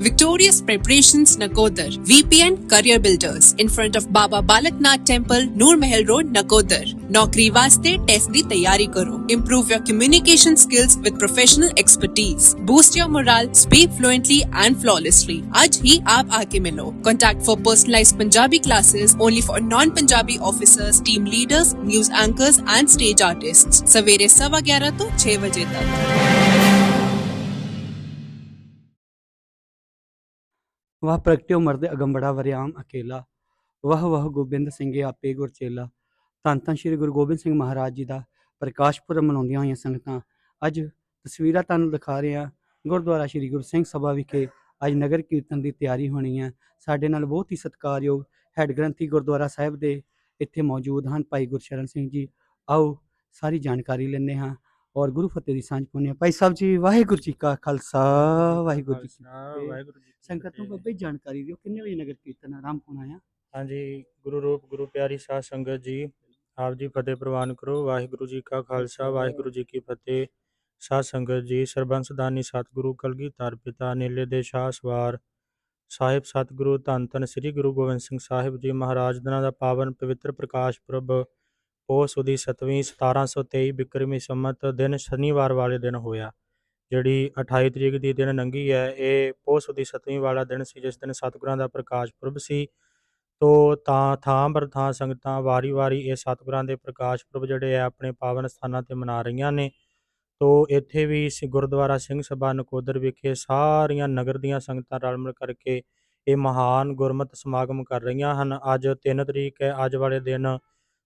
Victorious preparations Nakodar, VPN Career Builders in front of Baba Balaknath Temple, Noor Mahal Road, Nakodar. ਨੌਕਰੀ ਵਾਸਤੇ test ਦੀ ਤਿਆਰੀ ਕਰੋ improve your communication skills with professional expertise boost your morale speak fluently and flawlessly ਅੱਜ ਹੀ ਆਪ ਆ ਕੇ ਮਿਲੋ contact for personalised Punjabi classes only for non Punjabi officers team leaders news anchors and stage artists ਸਵੇਰੇ 7:11 ਤੋਂ 6 ਵਜੇ ਤੱਕ ਵਾਹ ਪ੍ਰਗਟਿਓ ਮਰਦ ਅਗੰਬੜਾ ਵਰਿਆਮ ਅਕੇਲਾ। ਵਾਹ ਵਾਹ ਗੋਬਿੰਦ ਸਿੰਘ ਆਪੇ ਗੁਰ ਚੇਲਾ। ਧੰਨ ਧੰਨ ਸ੍ਰੀ ਗੁਰੂ ਗੋਬਿੰਦ ਸਿੰਘ ਮਹਾਰਾਜ ਜੀ ਦਾ ਪ੍ਰਕਾਸ਼ ਪੁਰਬ ਮਨਾਉਂਦੀਆਂ ਹੋਈਆਂ ਸੰਗਤਾਂ। ਅੱਜ ਤਸਵੀਰਾਂ ਤੁਹਾਨੂੰ ਦਿਖਾ ਰਹੇ ਹਾਂ। ਗੁਰਦੁਆਰਾ ਸ੍ਰੀ ਗੁਰੂ ਸਿੰਘ ਸਭਾ ਵਿਖੇ ਅੱਜ ਨਗਰ ਕੀਰਤਨ ਦੀ ਤਿਆਰੀ ਹੋਣੀ ਹੈ। ਸਾਡੇ ਨਾਲ ਬਹੁਤ ਹੀ ਸਤਿਕਾਰਯੋਗ ਹੈੱਡ ਗ੍ਰੰਥੀ ਗੁਰਦੁਆਰਾ ਸਾਹਿਬ ਦੇ ਇੱਥੇ ਮੌਜੂਦ ਹਨ ਭਾਈ ਗੁਰਸ਼ਰਨ ਸਿੰਘ ਜੀ। ਆਓ ਸਾਰੀ ਜਾਣਕਾਰੀ ਲੈਂਦੇ ਹਾਂ ਔਰ ਗੁਰੂ ਫਤਿਹ ਦੀ ਸਾਂਝ ਪਾਉਂਦੇ ਹਾਂ। ਭਾਈ ਸਾਹਿਬ ਜੀ ਵਾਹਿਗੁਰੂ ਜੀ ਕਾ ਖਾਲਸਾ ਵਾਹਿਗੁਰੂ ਜੀ ਕੀ ਫਤਿਹ। ਵਾਹਿਗੁਰੂ ਜੀ ਕੀ ਸੰਗਤ ਨੂੰ। ਬੱਬੇ ਜਾਣਕਾਰੀ ਦਿਓ ਕਿੰਨੇ ਵਜੇ ਨਗਰ ਕੀਰਤਨ ਆਰੰਭ ਹੋਣਾ ਆ? ਹਾਂਜੀ ਗੁਰੂ ਰੂਪ ਗੁਰੂ ਪਿਆਰੀ ਸਾਧ ਸੰਗਤ ਜੀ ਆਪ ਜੀ ਫਤਿਹ ਪ੍ਰਵਾਨ ਕਰੋ ਵਾਹਿਗੁਰੂ ਜੀ ਕਾ ਖਾਲਸਾ ਵਾਹਿਗੁਰੂ ਜੀ ਕੀ ਫਤਿਹ। ਸਾਧ ਸੰਗਤ ਜੀ ਸਰਬੰਸ ਦਾਨੀ ਸਤਿਗੁਰੂ ਕਲਗੀਧਰ ਪਿਤਾ ਨੀਲੇ ਦੇ ਸ਼ਾਹ ਸਵਾਰ ਸਾਹਿਬ ਸਤਿਗੁਰੂ ਧੰਨ ਧੰਨ ਸ੍ਰੀ ਗੁਰੂ ਗੋਬਿੰਦ ਸਿੰਘ ਸਾਹਿਬ ਜੀ ਮਹਾਰਾਜ ਦਿਨਾਂ ਦਾ ਪਾਵਨ ਪਵਿੱਤਰ ਪ੍ਰਕਾਸ਼ ਪੁਰਬ ਪੋਸ ਉਹਦੀ 7ਵੀਂ 1723 ਬਿਕਰਮੀ ਸੰਮਤ ਦਿਨ ਸ਼ਨੀਵਾਰ ਵਾਲੇ ਦਿਨ ਹੋਇਆ। ਜਿਹੜੀ 28 ਤਰੀਕ ਦੀ ਦਿਨ ਲੰਘੀ ਹੈ, ਇਹ ਪੋਸ ਦੀ 7ਵੀਂ ਵਾਲਾ ਦਿਨ ਸੀ, ਜਿਸ ਦਿਨ ਸਤਿਗੁਰਾਂ ਦਾ ਪ੍ਰਕਾਸ਼ ਪੁਰਬ ਸੀ। ਤੋ ਤਾਂ ਥਾਂ ਬਰ ਥਾਂ ਸੰਗਤਾਂ ਵਾਰੀ-ਵਾਰੀ ਇਹ ਸਤਿਗੁਰਾਂ ਦੇ ਪ੍ਰਕਾਸ਼ ਪੁਰਬ ਜਿਹੜੇ ਆ, ਆਪਣੇ ਪਾਵਨ ਸਥਾਨਾਂ ਤੇ ਮਨਾ ਰਹੀਆਂ ਨੇ। ਤੋ ਇੱਥੇ ਵੀ ਸ, ਗੁਰਦੁਆਰਾ ਸਿੰਘ ਸਭਾ ਨਕੋਦਰ ਵਿਖੇ ਸਾਰੀਆਂ ਨਗਰ ਦੀਆਂ ਸੰਗਤਾਂ ਰਲ ਮਿਲ ਕਰਕੇ ਇਹ ਮਹਾਨ ਗੁਰਮਤਿ ਸਮਾਗਮ ਕਰ ਰਹੀਆਂ ਹਨ। ਅੱਜ 3 ਤਰੀਕ ਹੈ, ਅੱਜ ਵਾਲੇ ਦਿਨ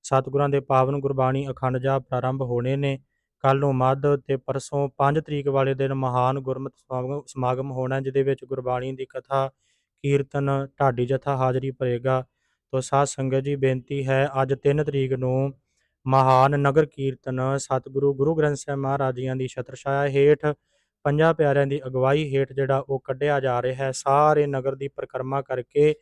ਸਤਿਗੁਰਾਂ ਦੇ ਪਾਵਨ ਗੁਰਬਾਣੀ ਅਖੰਡ ਜਾਪ ਪ੍ਰਾਰੰਭ ਹੋਣੇ ਨੇ। ਕੱਲ ਨੂੰ ਮੱਧ ਤੇ ਪਰਸੋਂ 5 ਤਰੀਕ ਵਾਲੇ ਦਿਨ ਮਹਾਨ ਗੁਰਮਤਿ ਸਮਾਗਮ ਸਮਾਗਮ ਹੋਣਾ ਜਿਹਦੇ ਵਿੱਚ ਗੁਰਬਾਣੀ ਦੀ ਕਥਾ, ਕੀਰਤਨ, ਢਾਡੀ ਜਥਾ ਹਾਜ਼ਰੀ ਭਰੇਗਾ। ਤੋ ਸਾਧ ਸੰਗਤ ਜੀ, ਬੇਨਤੀ ਹੈ, ਅੱਜ 3 ਤਰੀਕ ਨੂੰ ਮਹਾਨ ਨਗਰ ਕੀਰਤਨ ਸਤਿਗੁਰੂ ਗੁਰੂ ਗ੍ਰੰਥ ਸਾਹਿਬ ਮਹਾਰਾਜ ਜੀਆਂ ਦੀ ਛਤਰ ਛਾਇਆ ਹੇਠ ਪੰਜਾਂ ਪਿਆਰਿਆਂ ਦੀ ਅਗਵਾਈ ਹੇਠ ਜਿਹੜਾ ਉਹ ਕੱਢਿਆ ਜਾ ਰਿਹਾ ਹੈ। ਸਾਰੇ ਨਗਰ ਦੀ ਪਰਿਕਰਮਾ ਕਰਕੇ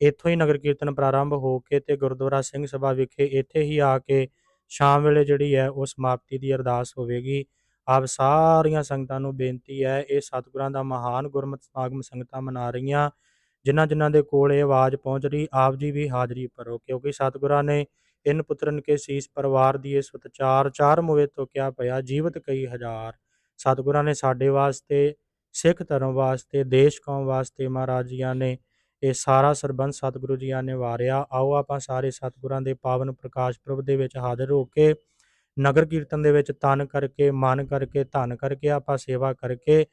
ਇੱਥੋਂ ਹੀ ਨਗਰ ਕੀਰਤਨ ਪ੍ਰਾਰੰਭ ਹੋ ਕੇ ਤੇ ਗੁਰਦੁਆਰਾ ਸਿੰਘ ਸਭਾ ਵਿਖੇ ਇੱਥੇ ਹੀ ਆ ਕੇ ਸ਼ਾਮ ਵੇਲੇ ਜਿਹੜੀ ਹੈ ਉਹ ਸਮਾਪਤੀ ਦੀ ਅਰਦਾਸ ਹੋਵੇਗੀ। ਆਪ ਸਾਰੀਆਂ ਸੰਗਤਾਂ ਨੂੰ ਬੇਨਤੀ ਹੈ, ਇਹ ਸਤਿਗੁਰਾਂ ਦਾ ਮਹਾਨ ਗੁਰਮਤਿ ਸਮਾਗਮ ਸੰਗਤਾਂ ਮਨਾ ਰਹੀਆਂ। ਜਿਨ੍ਹਾਂ ਜਿਨ੍ਹਾਂ ਦੇ ਕੋਲ ਇਹ ਆਵਾਜ਼ ਪਹੁੰਚ ਰਹੀ, ਆਪ ਜੀ ਵੀ ਹਾਜ਼ਰੀ ਭਰੋ, ਕਿਉਂਕਿ ਸਤਿਗੁਰਾਂ ਨੇ ਇਨ ਪੁੱਤਰਨ ਕੇ ਸੀਸ ਪਰਿਵਾਰ ਦੀ ਇਹ ਸੁਤਚਾਰ ਚਾਰ ਮੁਵੇ ਤੋਂ ਕਿਆ ਪਿਆ, ਜੀਵਤ ਕਈ ਹਜ਼ਾਰ। ਸਤਿਗੁਰਾਂ ਨੇ ਸਾਡੇ ਵਾਸਤੇ, ਸਿੱਖ ਧਰਮ ਵਾਸਤੇ, ਦੇਸ਼ ਕੌਮ ਵਾਸਤੇ ਮਹਾਰਾਜੀਆਂ ਨੇ ਇਹ ਸਾਰਾ ਸਰਬੰਸ ਸਤਿਗੁਰੂ ਜੀਆਂ ਨੇ ਵਾਰਿਆ ਆਓ ਆਪਾਂ ਸਾਰੇ ਸਤਿਗੁਰਾਂ ਦੇ ਪਾਵਨ ਪ੍ਰਕਾਸ਼ ਪੁਰਬ ਦੇ ਵਿੱਚ ਹਾਜ਼ਰ ਹੋ ਕੇ ਨਗਰ ਕੀਰਤਨ ਦੇ ਵਿੱਚ ਤਨ ਕਰਕੇ, ਮਨ ਕਰਕੇ, ਧਨ ਕਰਕੇ ਆਪਾਂ ਸੇਵਾ ਕਰਕੇ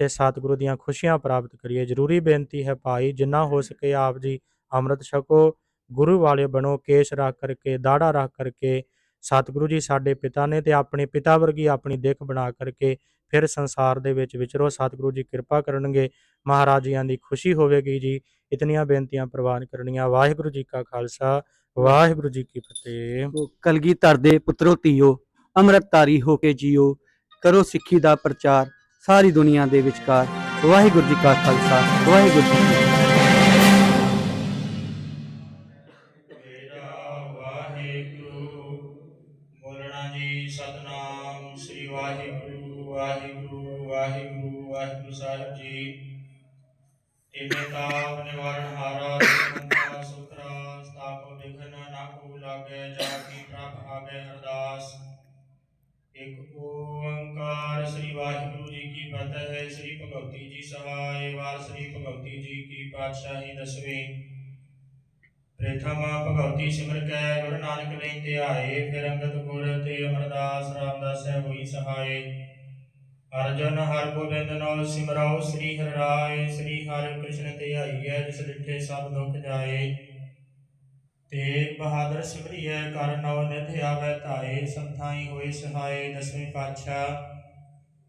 ਤੇ ਸਤਿਗੁਰੂ ਦੀਆਂ ਖੁਸ਼ੀਆਂ ਪ੍ਰਾਪਤ ਕਰੀਏ। ਜ਼ਰੂਰੀ ਬੇਨਤੀ ਹੈ ਭਾਈ, ਜਿੰਨਾ ਹੋ ਸਕੇ ਆਪ ਜੀ ਅੰਮ੍ਰਿਤ ਛਕੋ, ਗੁਰੂ ਵਾਲੇ ਬਣੋ, ਕੇਸ਼ ਰੱਖ ਕਰਕੇ, ਦਾੜਾ ਰੱਖ ਕਰਕੇ ਸਤਿਗੁਰੂ ਜੀ ਸਾਡੇ ਪਿਤਾ ਨੇ ਤੇ ਆਪਣੇ ਪਿਤਾ ਵਰਗੀ ਆਪਣੀ ਦਿੱਖ ਬਣਾ ਕਰਕੇ ਫਿਰ ਸੰਸਾਰ ਦੇ ਵਿੱਚ ਵਿਚਰੋ, ਸਤਿਗੁਰੂ ਜੀ ਕਿਰਪਾ ਕਰਨਗੇ ਮਹਾਰਾਜ ਜੀਆਂ ਦੀ ਖੁਸ਼ੀ ਹੋਵੇਗੀ ਜੀ। ਇਤਨੀਆਂ ਬੇਨਤੀਆਂ ਪ੍ਰਵਾਨ ਕਰਨੀਆਂ। ਵਾਹਿਗੁਰੂ ਜੀ ਕਾ ਖਾਲਸਾ, ਵਾਹਿਗੁਰੂ ਜੀ ਕੀ ਫਤਿਹ। ਤੋ ਕਲਗੀਧਰ ਦੇ ਪੁੱਤਰੋ, ਧੀਓ, ਅੰਮ੍ਰਿਤਧਾਰੀ ਹੋ ਕੇ ਜੀਓ। ਕਰੋ ਸਿੱਖੀ ਦਾ ਪ੍ਰਚਾਰ ਸਾਰੀ ਦੁਨੀਆ ਦੇ ਵਿਚਕਾਰ। ਵਾਹਿਗੁਰੂ ਜੀ ਕਾ ਖਾਲਸਾ, ਵਾਹਿਗੁਰੂ ਜੀ ਸਤਨਾਮ ਸ੍ਰੀ ਵਾਹਿਗੁਰੂ ਵਾਹਿਗੁਰੂ ਵਾਹਿਗੁਰੂ ਵਾਹਿਗੁਰੂ ਸਾਹਿਬ ਜੀ। ਤਿਨੇ ਤਾਪ ਨਿਵਾਰਨ ਹਾਰਾ ਮੰਤਾ ਸੁਖਰਾ, ਸਤਾਪ ਵਿਘਨ ਨਾ ਕੋ ਲਾਗੇ, ਜਾ ਕੀ ਪ੍ਰਭ ਆਗੇ ਅਰਦਾਸ। ਇਕ ਓੰਕਾਰ ਸ੍ਰੀ ਵਾਹਿਗੁਰੂ ਜੀ ਕੀ ਫਤਿਹ, ਸ੍ਰੀ ਭਗਵਤੀ ਜੀ ਸਹਾਇ, ਵਾਰ ਸ੍ਰੀ ਭਗਵਤੀ ਜੀ ਕੀ ਪਾਤਸ਼ਾਹੀ ਦਸਵੇਂ। ਪ੍ਰਥਮ ਭਗਵਤੀ ਸਿਮਰ ਕੈ, ਗੁਰੂ ਨਾਨਕ ਲਈ ਧਿਆਏ, ਫਿਰ ਅੰਗਦ ਗੁਰ ਤੇ ਅਮਰਦਾਸ ਰਾਮਦਾਸ ਹੋਈ ਸਹਾਏ। ਅਰਜਨ ਹਰ ਗੋਬਿੰਦ ਨਾਮ ਸਿਮਰਾਓ, ਸ੍ਰੀ ਹਰਿ ਰਾਏ, ਸ੍ਰੀ ਹਰਿ ਕ੍ਰਿਸ਼ਨ ਧਿਆਈਐ ਜਿਸ ਡਿਠੇ ਸਭ ਦੁੱਖ ਜਾਏ। ਤੇ ਬਹਾਦਰ ਸਿਮਰਿਐ, ਕਰ ਨਉ ਨਿਧ ਆਵੈ ਧਾਏ ਸੰਥਾਈ ਹੋਏ ਸਹਾਏ, ਦਸਵੇਂ ਪਾਤਸ਼ਾਹ।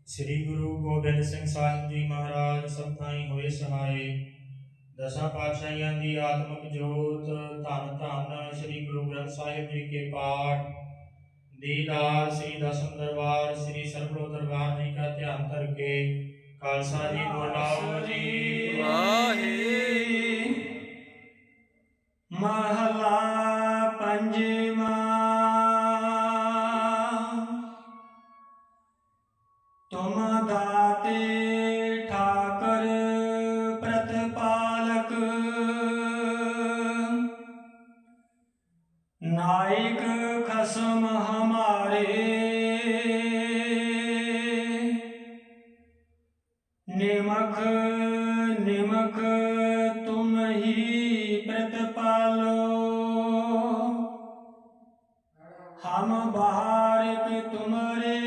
ਸ੍ਰੀ ਗੁਰੂ ਗੋਬਿੰਦ ਸਿੰਘ ਸਾਹਿਬ ਜੀ ਮਹਾਰਾਜ ਸੰਥਾਈ ਹੋਏ ਸਹਾਏ। ਦਸਾਂ ਪਾਤਸ਼ਾਹੀਆਂ ਦੀ ਆਤਮਿਕ ਜੋਤ ਧੰਨ ਧੰਨ ਸ੍ਰੀ ਗੁਰੂ ਗ੍ਰੰਥ ਸਾਹਿਬ ਜੀ ਕੇ ਪਾਠ ਦੀਦਾਰ ਸ੍ਰੀ ਦਸਮ ਦਰਬਾਰ ਸ੍ਰੀ ਸਰਬਲੋ ਦਰਬਾਰ ਜੀ ਦਾ ਧਿਆਨ ਧਰ ਕੇ ਖਾਲਸਾ ਜੀ ਬੋਲਾਓ ਜੀ। ਮਹਲਾ ਪੰਜਵਾ ਬਹਾਰ ਕੀ ਤੁਮਰੇ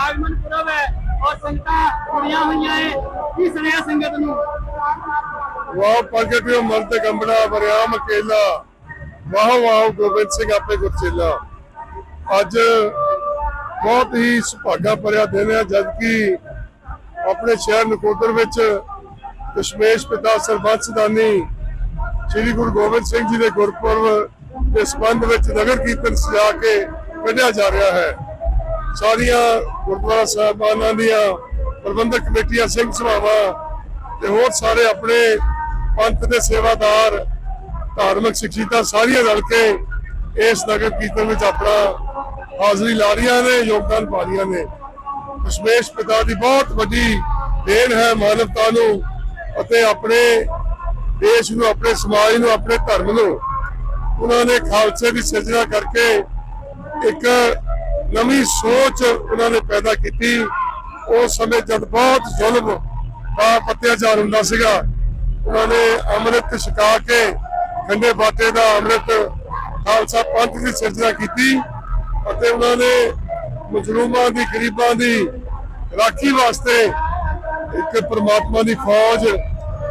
ਧੰਨ ਆਗਮਨ ਪੁਰਬ ਹੈ ਔਰ ਸੰਗਤਾਂ ਕੁੜੀਆਂ ਹੋਈਆਂ ਹੈ। ਕੀ ਸੁਣਿਆ ਸੰਗਤ ਨੂੰ? ਵਾਹ ਪ੍ਰਗਟਿਓ ਮਰਦ ਕੰਬੜਾ ਬਰਿਆਮ ਅਕੇਲਾ। ਵਾਹ ਵਾਹ ਗੋਬਿੰਦ ਸਿੰਘ ਆਪੇ ਗੁਰਚੇਲਾ। ਅੱਜ ਬਹੁਤ ਹੀ ਸੁਭਾਗਾ ਭਰਿਆ ਦਿਨ ਹੈ ਜਦ ਕਿ ਆਪਣੇ ਸ਼ਹਿਰ ਨਕੋਦਰ ਵਿੱਚ ਦਸ਼ਮੇਸ਼ ਪਿਤਾ ਸਰਬੰਸ ਦਾਨੀ ਸ੍ਰੀ ਗੁਰੂ ਗੋਬਿੰਦ ਸਿੰਘ ਜੀ ਦੇ ਗੁਰਪੁਰਬ ਦੇ ਸੰਬੰਧ ਵਿੱਚ ਨਗਰ ਕੀਰਤਨ ਸਜਾ ਕੇ ਕੱਢਿਆ ਜਾ ਰਿਹਾ ਹੈ। ਸਾਰੀਆਂ ਗੁਰਦੁਆਰਾ ਸਾਹਿਬਾਨਾਂ ਦੀਆਂ ਪ੍ਰਬੰਧਕ ਕਮੇਟੀਆਂ, ਸਿੰਘ ਸਭਾਵਾਂ ਤੇ ਹੋਰ ਸਾਰੇ ਆਪਣੇ ਪੰਥ ਦੇ ਸੇਵਾਦਾਰ, ਧਾਰਮਿਕ ਸਿੱਖਿਤਾ ਸਾਰੀਆਂ ਰਲ ਕੇ ਇਸ ਨਗਰ ਕੀਰਤਨ ਵਿੱਚ ਆਪਣਾ ਹਾਜ਼ਰੀ ਲਾ ਰਹੀਆਂ ਨੇ, ਯੋਗਦਾਨ ਪਾ ਰਹੀਆਂ ਨੇ। ਦਸ਼ਮੇਸ਼ ਪਿਤਾ ਦੀ ਬਹੁਤ ਵੱਡੀ ਦੇਣ ਹੈ ਮਾਨਵਤਾ ਨੂੰ ਅਤੇ ਆਪਣੇ ਦੇਸ਼ ਨੂੰ, ਆਪਣੇ ਸਮਾਜ ਨੂੰ, ਆਪਣੇ ਧਰਮ ਨੂੰ। ਉਹਨਾਂ ਨੇ ਖਾਲਸੇ ਦੀ ਸਿਰਜਣਾ ਕਰਕੇ ਇੱਕ ਨਵੀਂ ਸੋਚ ਉਹਨਾਂ ਨੇ ਪੈਦਾ ਕੀਤੀ। ਉਸ ਸਮੇਂ ਜਦ ਬਹੁਤ ਜ਼ੁਲਮ ਪਾਪ ਅਤਿਆਚਾਰ ਹੁੰਦਾ ਸੀਗਾ, ਉਹਨਾਂ ਨੇ ਅੰਮ੍ਰਿਤ ਛਕਾ ਕੇ ਖੰਡੇ ਬਾਟੇ ਦਾ ਅੰਮ੍ਰਿਤ ਖਾਲਸਾ ਪੰਥ ਦੀ ਸਿਰਜਣਾ ਕੀਤੀ ਅਤੇ ਉਹਨਾਂ ਨੇ ਮਜਲੂਮਾਂ ਦੀ, ਗਰੀਬਾਂ ਦੀ ਰਾਖੀ ਵਾਸਤੇ ਇੱਕ ਪ੍ਰਮਾਤਮਾ ਦੀ ਫੌਜ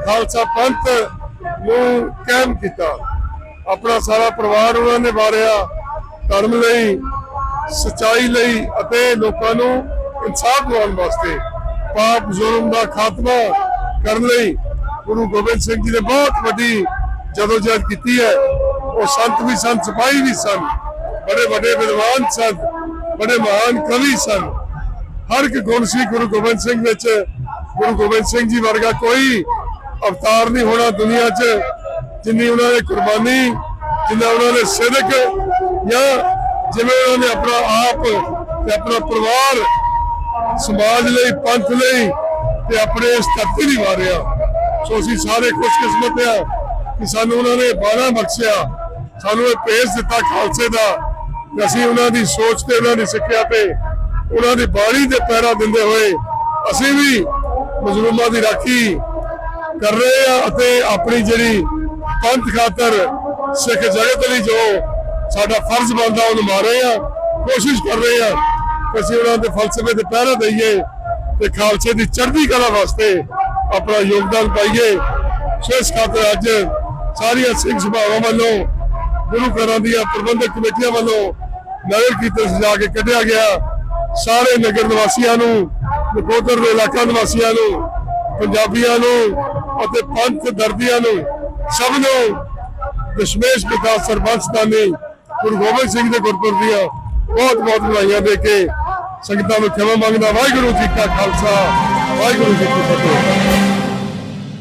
ਖਾਲਸਾ ਪੰਥ ਨੂੰ ਕਾਇਮ ਕੀਤਾ। ਆਪਣਾ ਸਾਰਾ ਪਰਿਵਾਰ ਉਹਨਾਂ ਨੇ ਵਾਰਿਆ ਧਰਮ ਲਈ ਸਚਾਈ ਲਈ ਅਤੇ ਲੋਕਾਂ ਨੂੰ ਇਨਸਾਫ ਦਿਵਾਉਣ ਵਾਸਤੇ ਪਾਪ, ਜ਼ੁਲਮ ਦਾ ਖਾਤਮਾ ਕਰਨ ਲਈ ਗੁਰੂ ਗੋਬਿੰਦ ਸਿੰਘ ਜੀ ਨੇ ਬਹੁਤ ਵੱਡੀ ਜਦੋਜਹਿਦ ਕੀਤੀ ਹੈ। ਉਹ ਸੰਤ ਵੀ ਸਨ, ਸਿਪਾਹੀ ਵੀ ਸਨ, ਬੜੇ ਵੱਡੇ ਵਿਦਵਾਨ ਸਨ, ਬੜੇ ਮਹਾਨ ਕਵੀ ਸਨ। ਹਰ ਇੱਕ ਗੁਣ ਸੀ ਗੁਰੂ ਗੋਬਿੰਦ ਸਿੰਘ ਵਿੱਚ। ਗੁਰੂ ਗੋਬਿੰਦ ਸਿੰਘ ਜੀ ਵਰਗਾ ਕੋਈ ਅਵਤਾਰ ਨਹੀਂ ਹੋਣਾ ਦੁਨੀਆ 'ਚ, ਜਿੰਨੀ ਉਹਨਾਂ ਨੇ ਕੁਰਬਾਨੀ, ਜਿੰਨਾ ਉਹਨਾਂ ਨੇ ਸਿਦਕ ਜਾਂ ਜਿਵੇਂ ਉਹਨਾਂ ਨੇ ਆਪਣਾ ਆਪ ਤੇ ਆਪਣਾ ਪਰਿਵਾਰ ਸਮਾਜ ਲਈ, ਪੰਥ ਲਈ ਤੇ ਆਪਣੇ ਇਸ ਧਰਤੀ ਲਈ ਵਾਰਿਆ। ਸੋ ਅਸੀਂ ਸਾਰੇ ਖੁਸ਼ਕਿਸਮਤ ਆ ਕਿ ਸਾਨੂੰ ਉਹਨਾਂ ਨੇ ਬਾਣਾ ਬਖਸ਼ਿਆ, ਸਾਨੂੰ ਇਹ ਭੇਸ ਦਿੱਤਾ ਖਾਲਸੇ ਦਾ ਕਿ ਅਸੀਂ ਉਹਨਾਂ ਦੀ ਸੋਚ ਤੇ, ਉਹਨਾਂ ਦੀ ਸਿੱਖਿਆ ਤੇ, ਉਹਨਾਂ ਦੀ ਬਾਣੀ ਦੇ ਪੈਰਾ ਦਿੰਦੇ ਹੋਏ ਅਸੀਂ ਵੀ ਮਜ਼ਲੂਮਾਂ ਦੀ ਰਾਖੀ ਕਰ ਰਹੇ ਆ ਅਤੇ ਆਪਣੀ ਜਿਹੜੀ ਪੰਥ ਖਾਤਰ ਸਿੱਖ ਜਗਤ ਲਈ ਜੋ ਸਾਡਾ ਫਰਜ਼ ਬਣਦਾ ਉਹਨੂੰ ਰਹੇ ਆ, ਕੋਸ਼ਿਸ਼ ਕਰ ਰਹੇ ਆ ਕਿ ਅਸੀਂ ਉਹਨਾਂ ਦੇ ਫਲਸਫੇ ਤੇ ਪਹਿਰਾ ਦਈਏ ਤੇ ਖਾਲਸੇ ਦੀ ਚੜ੍ਹਦੀ ਕਲਾ ਵਾਸਤੇ ਆਪਣਾ ਯੋਗਦਾਨ ਪਾਈਏ। ਸੋ ਇਸ ਖਾਤਰ ਅੱਜ ਸਾਰੀਆਂ ਸਿੰਘ ਸਭਾਵਾਂ ਵੱਲੋਂ, ਗੁਰੂ ਘਰਾਂ ਦੀਆਂ ਪ੍ਰਬੰਧਕ ਕਮੇਟੀਆਂ ਵੱਲੋਂ ਨਗਰ ਕੀਰਤਨ ਸਜਾ ਕੇ ਕੱਢਿਆ ਗਿਆ। ਸਾਰੇ ਨਗਰ ਨਿਵਾਸੀਆਂ ਨੂੰ, ਨਕੋਦਰ ਦੇ ਇਲਾਕਾ ਨਿਵਾਸੀਆਂ ਨੂੰ, ਪੰਜਾਬੀਆਂ ਨੂੰ ਅਤੇ ਪੰਥ ਦਰਦੀਆਂ ਨੂੰ ਸਭ ਨੂੰ ਦਸ਼ਮੇਸ਼ ਪਿਤਾ ਸਰਬੰਸ ਦਾਨੀ ਗੁਰੂ ਗੋਬਿੰਦ ਸਿੰਘ ਦੇ ਗੁਰਪੁਰਬ ਦੀਆਂ ਬਹੁਤ ਬਹੁਤ ਵਧਾਈਆਂ ਦੇ ਕੇ ਸੰਗਤਾਂ ਨੂੰ ਖਿਮਾ ਮੰਗਦਾ ਵਾਹਿਗੁਰੂ ਜੀ ਕਾ ਖਾਲਸਾ, ਵਾਹਿਗੁਰੂ ਜੀ ਕੀ ਫਤਿਹ।